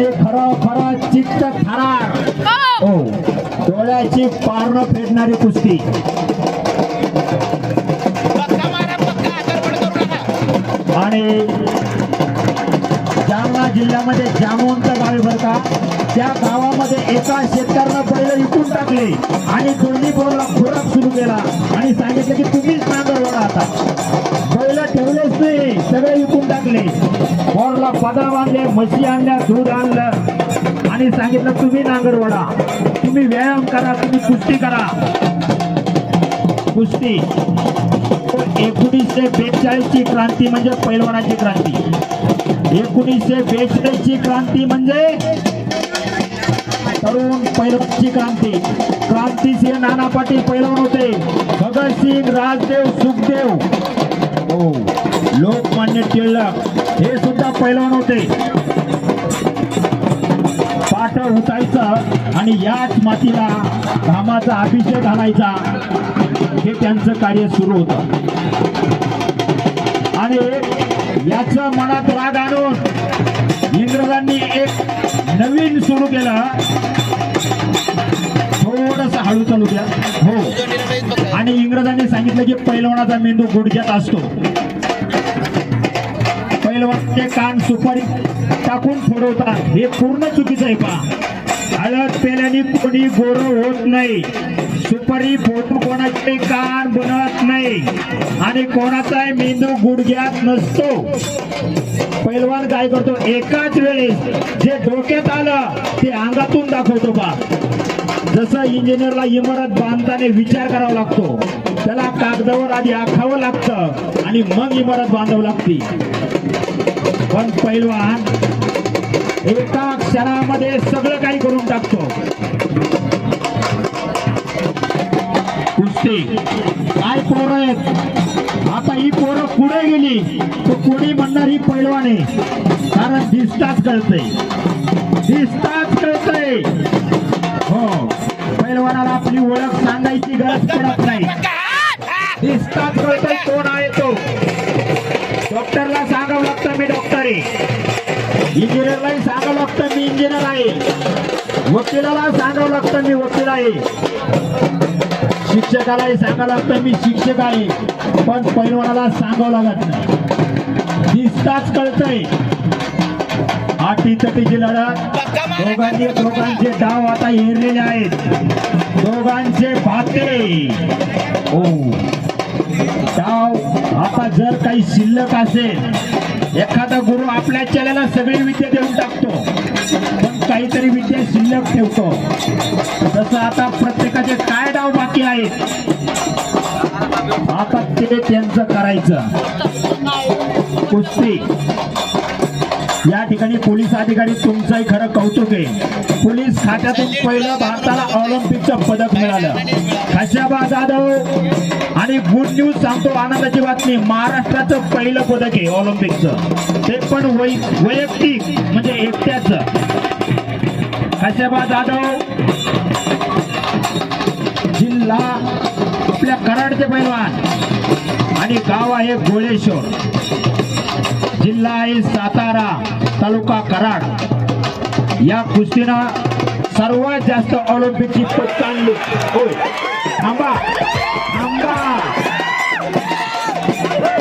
आणि खरं खरं चित्त थरार हो. डोळ्याची पारणं फेडणारी कुस्ती. आणि जालना जिल्ह्यामध्ये जामोनचं गाव बरं का. त्या गावामध्ये एका शेतकऱ्यानं पहिलं विकून टाकले आणि दोन्ही बोलला खुराक सुरू केला. आणि सांगितलं की तुम्हीच नांगर वडा आता. पहिलं ठेवलेच नाही सगळे विकून टाकले मोरला पदा बांधले म्हशी आणल्या दूध आणलं. आणि सांगितलं तुम्ही नांगर वडा तुम्ही व्यायाम करा तुम्ही कुस्ती करा. कुस्ती. एकोणीसशे बेचाळीस ची क्रांती म्हणजे पैलवानाची क्रांती. एकोणीसशे बेचाळीस ची क्रांती म्हणजे तरुण पैलवानची क्रांती. क्रांतीसिंह नाना पाटील पैलवान होते. भगतसिंग राजदेव सुखदेव. हो. लोकमान्य टिळक हे सुद्धा पैलवान होते. पाठळ उतायचं आणि याच मातीला घामाचा अभिषेक घालायचा हे त्यांचं कार्य सुरू होतं. आणि याच मनात राग आणून इंग्रजांनी एक नवीन सुरू केलं. थोडस हळू चालू द्या सांगितलं की पैलवानाचा मेंदू गुडघ्यात असतो. पैलवानचे कान सुपारी टाकून फोडवतात. हे पूर्ण चुकीचं आहे पा हळद पेल्याने कोणी गोर होत नाही. सुपारी फोटू कोणाचे कान बनत नाही. आणि कोणाचाही मेंदू गुडघ्यात नसतो. पैलवान काय करतो? एकाच वेळेस जे डोक्यात आलं ते अंगातून दाखवतो पा जसं इंजिनियरला इमारत बांधताना विचार करावा लागतो. त्याला कागदावर आधी आखावं लागतं आणि मग इमारत बांधावं लागते. पण पैलवान एका क्षणामध्ये सगळं काही करून टाकतो. कुस्ती. काय पोरं आहेत? आता ही पोरं पुढे गेली. तर कोणी म्हणणार ही पैलवान आहे? कारण दिसताच कळतंय. दिसताच कळतंय. हो. पैलवानाला आपली ओळख सांगायची गरज पडत नाही. दिसताच कळतंय कोण आहे तो? डॉक्टरला सांगावं लागतं मी डॉक्टर. आहे इंजिनियरलाही सांगावं लागतं मी इंजिनियर आहे. वकिलाला सांगावं लागतं मी वकील आहे. शिक्षकालाही सांगावं लागतं मी शिक्षक आहे. पण पैलवानाला सांगावं लागत नाही. दिसताच कळतंय आठी तटीची लढत. दोघांनी दोघांचे डाव आता हेरलेले आहेत. दोघांचे भाते. हो डाव आता जर काही शिल्लक असेल एखादा गुरु आपल्या चेल्याला सगळी विद्या देऊन टाकतो पण काहीतरी विद्या शिल्लक ठेवतो. तसं आता प्रत्येकाचे काय डाव बाकी आहेत? आता ते त्यांचं करायचं. कुस्ती. या ठिकाणी पोलीस अधिकारी तुमचंही खरं कौतुक आहे. पोलीस खात्यातून पहिलं भारताला ऑलिम्पिकचं पदक मिळालं. खाशाबा जाधव आणि गुड न्यूज सांगतो आनंदाची बातमी. महाराष्ट्राचं पहिलं पदक आहे ऑलिम्पिकचं. ते पण वै वैयक्तिक म्हणजे एकट्याचं. खाशाबा जाधव जिल्हा आपल्या कराडचे पैलवान. आणि गाव आहे गोळेश्वर. जिल्हा आहे सातारा तालुका कराड. या कुस्तीनं सर्वात जास्त ऑलिम्पिकची पत्ता होय. थांबा. थांबा.